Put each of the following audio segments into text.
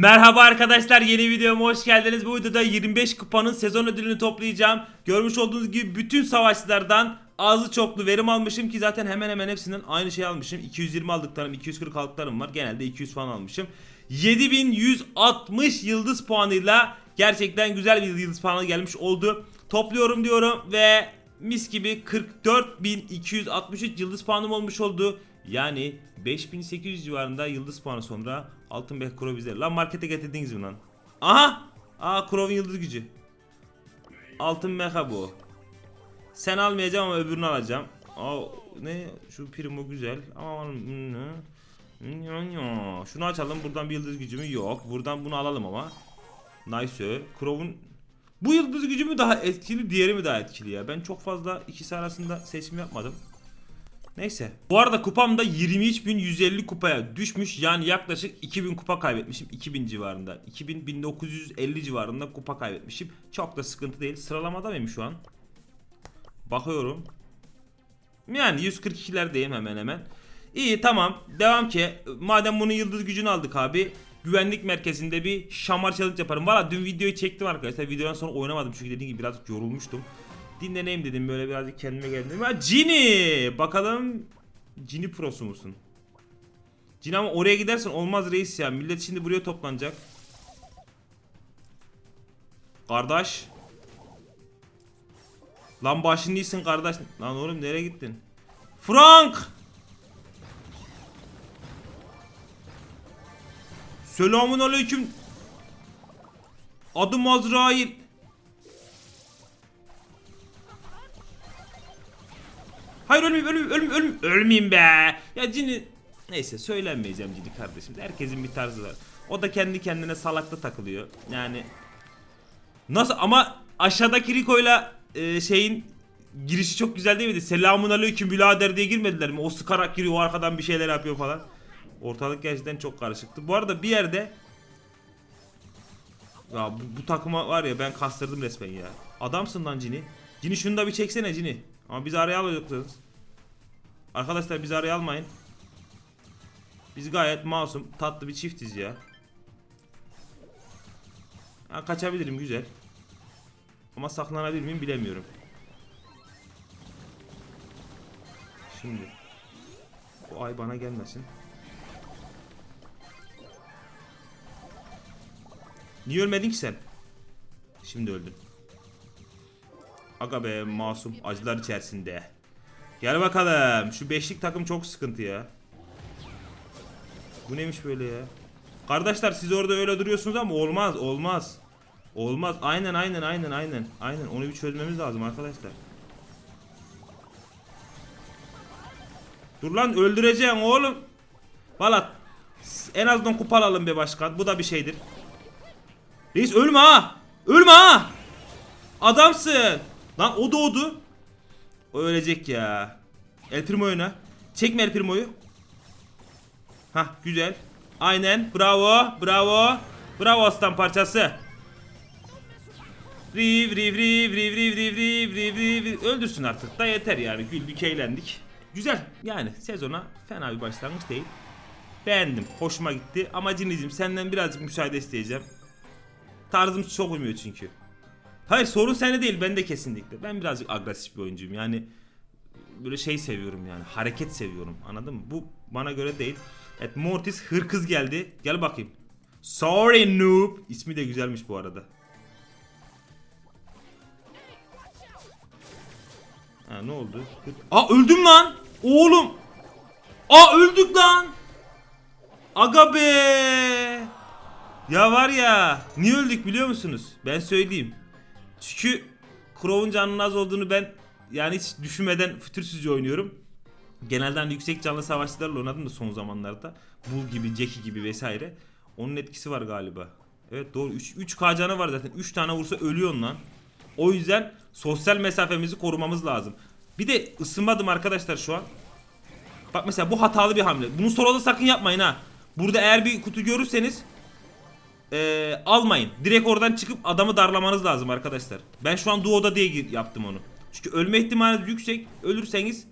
Merhaba arkadaşlar yeni videoma hoş geldiniz. Bu videoda 25 kupanın sezon ödülünü toplayacağım. Görmüş olduğunuz gibi bütün savaşçılardan azı çoklu verim almışım ki zaten hemen hemen hepsinden aynı şey almışım. 220 aldıklarım, 240 aldıklarım var. Genelde 200 falan almışım. 7160 yıldız puanıyla gerçekten güzel bir yıldız puanı gelmiş oldu. Topluyorum diyorum ve mis gibi 44263 yıldız puanım olmuş oldu. Yani 5800 civarında yıldız puanı sonra altın bek kuro bize. Lan markete getirdiniz mi lan? Aha! Aa Kurov'un yıldız gücü. Altın meha bu. Sen almayacağım ama öbürünü alacağım. Aa ne şu primo güzel ama şunu açalım buradan bir yıldız gücü mü yok buradan bunu alalım ama nice Kurov'un bu yıldız gücü mü daha etkili diğeri mi daha etkili ya ben çok fazla ikisi arasında seçim yapmadım Neyse. Bu arada kupam da 23.150 kupaya düşmüş. Yani yaklaşık 2000 kupa kaybetmişim. 2000 civarında. 2000 1950 civarında kupa kaybetmişim. Çok da sıkıntı değil. Sıralamada mıyım şu an? Bakıyorum. Yani 142'lerdeyim hemen hemen. İyi tamam. Devam ki. Madem bunun yıldız gücünü aldık abi. Güvenlik merkezinde bir şamar yaparım. Valla dün videoyu çektim arkadaşlar. Videodan sonra oynamadım çünkü dediğim gibi birazcık yorulmuştum dinleneyim dedim böyle birazcık kendime geldim. Ha Cini! Bakalım Cini prosu musun? Cini ama oraya gidersen olmaz reis ya. Millet şimdi buraya toplanacak. Kardeş. Lan başın iyisin kardeş. Lan oğlum nereye gittin? Frank! Selamun aleyküm. Adım Azrail. Hayır ölmeyeyim ölmeyeyim ölmeyeyim ölmeyeyim, ölmeyeyim be. Ya Cini neyse söylenmeyeceğim Cini kardeşim. Herkesin bir tarzı var. O da kendi kendine salakta takılıyor. Yani nasıl ama aşağıdaki Rico'yla e, şeyin girişi çok güzel değil miydi? Selamun aleyküm birader diye girmediler mi? O sıkarak giriyor o arkadan bir şeyler yapıyor falan. Ortalık gerçekten çok karışıktı. Bu arada bir yerde ya bu, bu takıma var ya ben kastırdım resmen ya. Adamsın lan Cini. Cini şunu da bir çeksene Cini. Ama bizi araya alacaksınız. Arkadaşlar bizi araya almayın. Biz gayet masum, tatlı bir çiftiz ya. Ha, kaçabilirim güzel. Ama saklanabilir miyim bilemiyorum. Şimdi. Bu ay bana gelmesin. Niye ölmedin ki sen? Şimdi öldün. Aga be masum acılar içerisinde. Gel bakalım. Şu beşlik takım çok sıkıntı ya. Bu neymiş böyle ya? Kardeşler siz orada öyle duruyorsunuz ama olmaz olmaz. Olmaz. Aynen aynen aynen aynen. Aynen onu bir çözmemiz lazım arkadaşlar. Dur lan öldüreceğim oğlum. Valla en azından kupa alalım be başkan. Bu da bir şeydir. Reis ölme ha. Ölme ha. Adamsın. Lan o doğdu. O ölecek ya. El Primo oyna. Çekme El Primo'yu. Hah güzel. Aynen. Bravo. Bravo. Bravo aslan parçası. Riv riv riv riv riv riv riv riv riv Öldürsün artık da yeter yani. Güldük eğlendik. Güzel yani sezona fena bir başlangıç değil. Beğendim. Hoşuma gitti. Ama Cinizim senden birazcık müsaade isteyeceğim. Tarzım çok uymuyor çünkü. Hayır sorun sende değil bende kesinlikle. Ben birazcık agresif bir oyuncuyum. Yani böyle şey seviyorum yani. Hareket seviyorum. Anladın mı? Bu bana göre değil. Evet Mortis hırkız geldi. Gel bakayım. Sorry noob. İsmi de güzelmiş bu arada. Ha ne oldu? Aa öldüm lan. Oğlum. Aa öldük lan. Aga be. Ya var ya. Niye öldük biliyor musunuz? Ben söyleyeyim. Çünkü Crow'un canının az olduğunu ben yani hiç düşünmeden fütursuzca oynuyorum. Genelde hani yüksek canlı savaşçılarla oynadım da son zamanlarda. Bull gibi, Jackie gibi vesaire. Onun etkisi var galiba. Evet doğru 3 3K canı var zaten. 3 tane vursa ölüyorsun lan. O yüzden sosyal mesafemizi korumamız lazım. Bir de ısınmadım arkadaşlar şu an. Bak mesela bu hatalı bir hamle. Bunu soloda sakın yapmayın ha. Burada eğer bir kutu görürseniz ee, almayın. Direkt oradan çıkıp adamı darlamanız lazım arkadaşlar. Ben şu an duoda diye yaptım onu. Çünkü ölme ihtimaliniz yüksek. Ölürseniz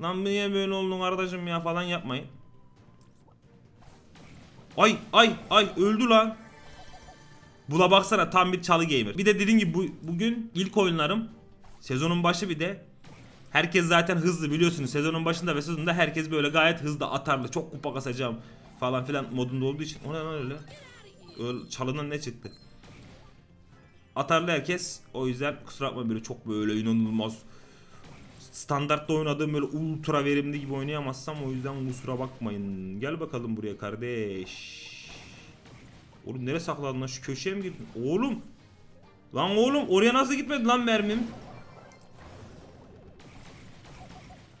lan niye böyle oldun kardeşim ya falan yapmayın. Ay ay ay öldü lan. Bula baksana tam bir çalı gamer. Bir de dediğim gibi bu, bugün ilk oyunlarım. Sezonun başı bir de. Herkes zaten hızlı biliyorsunuz. Sezonun başında ve sezonunda herkes böyle gayet hızlı atarlı. Çok kupa kasacağım falan filan modunda olduğu için. O ne lan öyle? Öyle çalının ne çıktı? Atarlı herkes. O yüzden kusura bakma böyle çok böyle inanılmaz standartta oynadığım böyle ultra verimli gibi oynayamazsam o yüzden kusura bakmayın. Gel bakalım buraya kardeş. Oğlum nereye sakladın lan şu köşeye mi girdin? Oğlum. Lan oğlum oraya nasıl gitmedi lan mermim?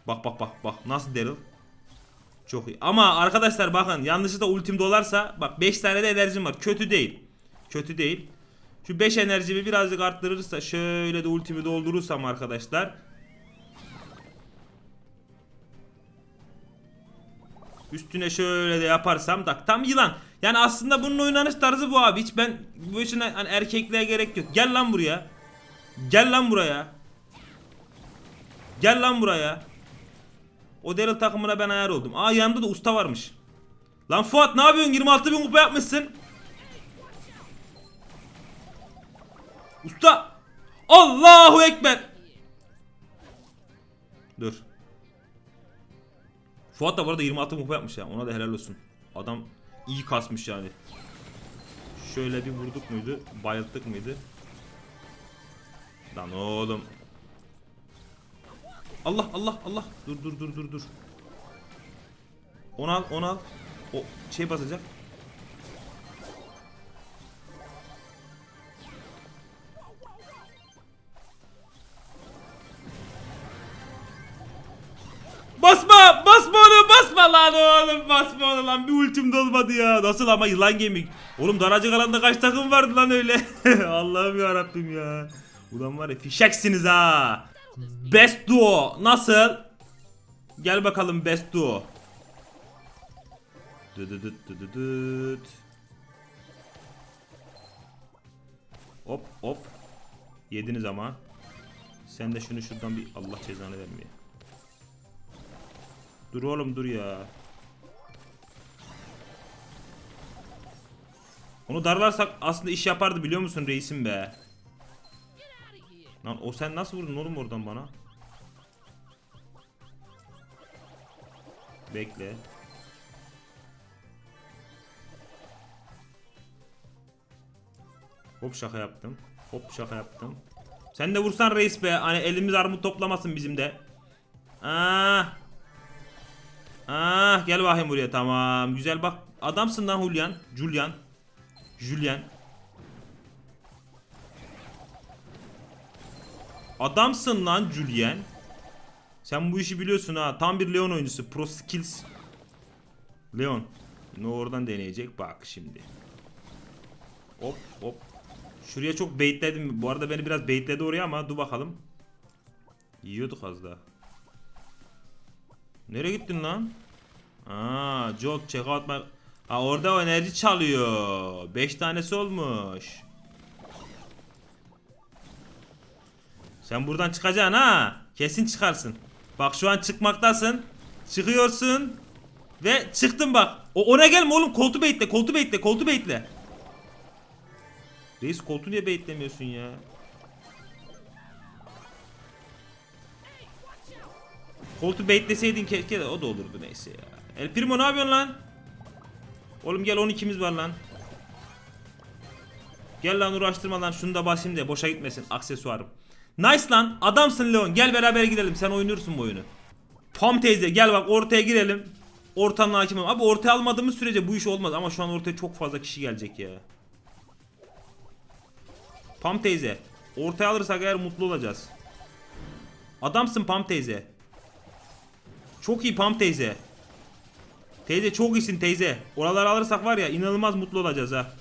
Bak bak bak bak nasıl Daryl? Çok iyi. Ama arkadaşlar bakın yanlışlıkla ultim dolarsa bak 5 tane de enerjim var. Kötü değil. Kötü değil. Şu 5 enerjimi birazcık arttırırsa şöyle de ultimi doldurursam arkadaşlar Üstüne şöyle de yaparsam tak tam yılan. Yani aslında bunun oynanış tarzı bu abi. Hiç ben bu için hani erkekliğe gerek yok. Gel lan buraya. Gel lan buraya. Gel lan buraya. O Daryl takımına ben ayar oldum. Aa yanımda da usta varmış. Lan Fuat ne yapıyorsun? 26 bin kupa yapmışsın. Usta. Allahu Ekber. Dur. Fuat da bu arada 26 kupa yapmış ya. Ona da helal olsun. Adam iyi kasmış yani. Şöyle bir vurduk muydu? Bayılttık mıydı? Lan oğlum. Allah Allah Allah. Dur dur dur dur dur. Onu al onu al. O şey basacak. Basma! Basma onu! Basma lan oğlum! Basma onu lan! Bir ultim dolmadı ya. Nasıl ama yılan gemik. Oğlum daracık alanda kaç takım vardı lan öyle? Allah'ım ya Rabbim ya. Ulan var ya fişeksiniz ha. Best duo. Nasıl? Gel bakalım best duo. Dıdıdıt dıdıdıt. Hop hop. Yediniz ama. Sen de şunu şuradan bir Allah cezanı vermeye. Dur oğlum dur ya. Onu darlarsak aslında iş yapardı biliyor musun reisim be. Lan o sen nasıl vurdun oğlum oradan bana? Bekle. Hop şaka yaptım. Hop şaka yaptım. Sen de vursan reis be. Hani elimiz armut toplamasın bizim de. Ah. Ah gel bakayım buraya tamam. Güzel bak. Adamsın lan Julian. Julian. Julian. Adamsın lan Julian. Sen bu işi biliyorsun ha. Tam bir Leon oyuncusu. Pro skills. Leon. Ne oradan deneyecek? Bak şimdi. Hop hop. Şuraya çok baitledim. Bu arada beni biraz baitledi oraya ama dur bakalım. Yiyorduk az daha. Nereye gittin lan? Aa, Jog check out my... Ha orada o enerji çalıyor. 5 tanesi olmuş. Sen buradan çıkacaksın ha. Kesin çıkarsın. Bak şu an çıkmaktasın. Çıkıyorsun. Ve çıktın bak. O ona gelme oğlum. Koltu baitle, koltu baitle, koltu baitle. Reis koltu niye baitlemiyorsun ya? Koltu baitleseydin keşke de o da olurdu neyse ya. El Primo ne yapıyorsun lan? Oğlum gel 12'miz var lan. Gel lan uğraştırma lan şunu da basayım da boşa gitmesin aksesuarım. Nice lan adamsın Leon gel beraber gidelim sen oynuyorsun bu oyunu. Pam teyze gel bak ortaya girelim. Ortanın hakim. Abi ortaya almadığımız sürece bu iş olmaz ama şu an ortaya çok fazla kişi gelecek ya. Pam teyze. Ortaya alırsak eğer mutlu olacağız. Adamsın Pam teyze. Çok iyi Pam teyze. Teyze çok iyisin teyze. Oraları alırsak var ya inanılmaz mutlu olacağız ha.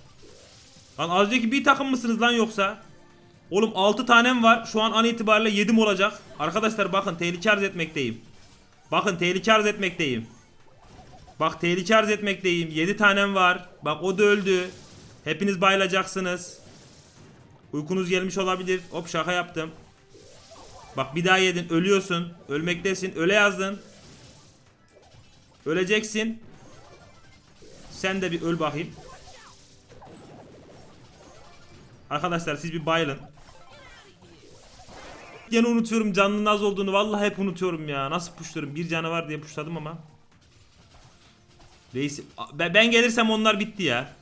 Lan az önceki bir takım mısınız lan yoksa? Oğlum 6 tanem var. Şu an an itibariyle 7'm olacak. Arkadaşlar bakın tehlike arz etmekteyim. Bakın tehlike arz etmekteyim. Bak tehlike arz etmekteyim. 7 tanem var. Bak o da öldü. Hepiniz bayılacaksınız. Uykunuz gelmiş olabilir. Hop şaka yaptım. Bak bir daha yedin. Ölüyorsun. Ölmektesin. Öle yazdın. Öleceksin. Sen de bir öl bakayım. Arkadaşlar siz bir bayılın. Yine unutuyorum canının az olduğunu. Vallahi hep unutuyorum ya. Nasıl puşluyorum? Bir canı var diye puşladım ama. Reis ben, gelirsem onlar bitti ya.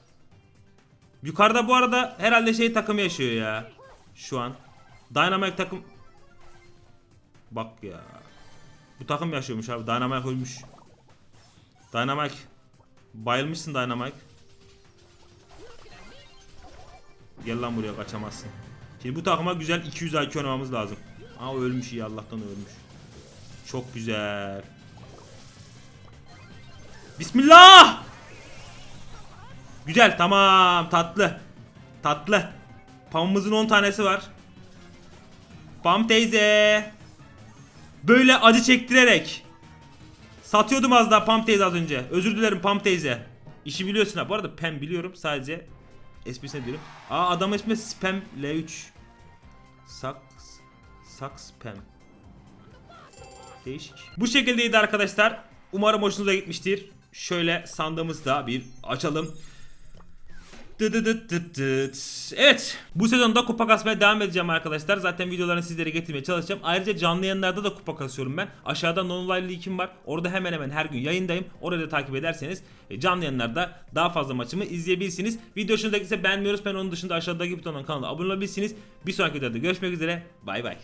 Yukarıda bu arada herhalde şey takım yaşıyor ya. Şu an. Dynamite takım. Bak ya. Bu takım yaşıyormuş abi. Dynamite ölmüş. Dynamite. Bayılmışsın Dynamite. Gel lan buraya kaçamazsın. Şimdi bu takıma güzel 200 IQ oynamamız lazım. Aa ölmüş iyi Allah'tan ölmüş. Çok güzel. Bismillah! Güzel tamam tatlı. Tatlı. Pamımızın 10 tanesi var. Pam teyze. Böyle acı çektirerek. Satıyordum az daha Pam teyze az önce. Özür dilerim Pam teyze. İşi biliyorsun ha. Bu arada Pam biliyorum. Sadece esprisine diyorum. Aa adam ismi Spam L3. Saks. Saks Spam. Değişik. Bu şekildeydi arkadaşlar. Umarım hoşunuza gitmiştir. Şöyle sandığımızı da bir açalım. Evet. Bu sezonda kupa kasmaya devam edeceğim arkadaşlar. Zaten videolarını sizlere getirmeye çalışacağım. Ayrıca canlı yayınlarda da kupa kasıyorum ben. Aşağıda non likim var. Orada hemen hemen her gün yayındayım. Orada da takip ederseniz e, canlı yayınlarda daha fazla maçımı izleyebilirsiniz. Video hoşunuza gitse beğenmiyoruz. Ben onun dışında aşağıdaki butondan kanala abone olabilirsiniz. Bir sonraki videoda görüşmek üzere. Bay bay.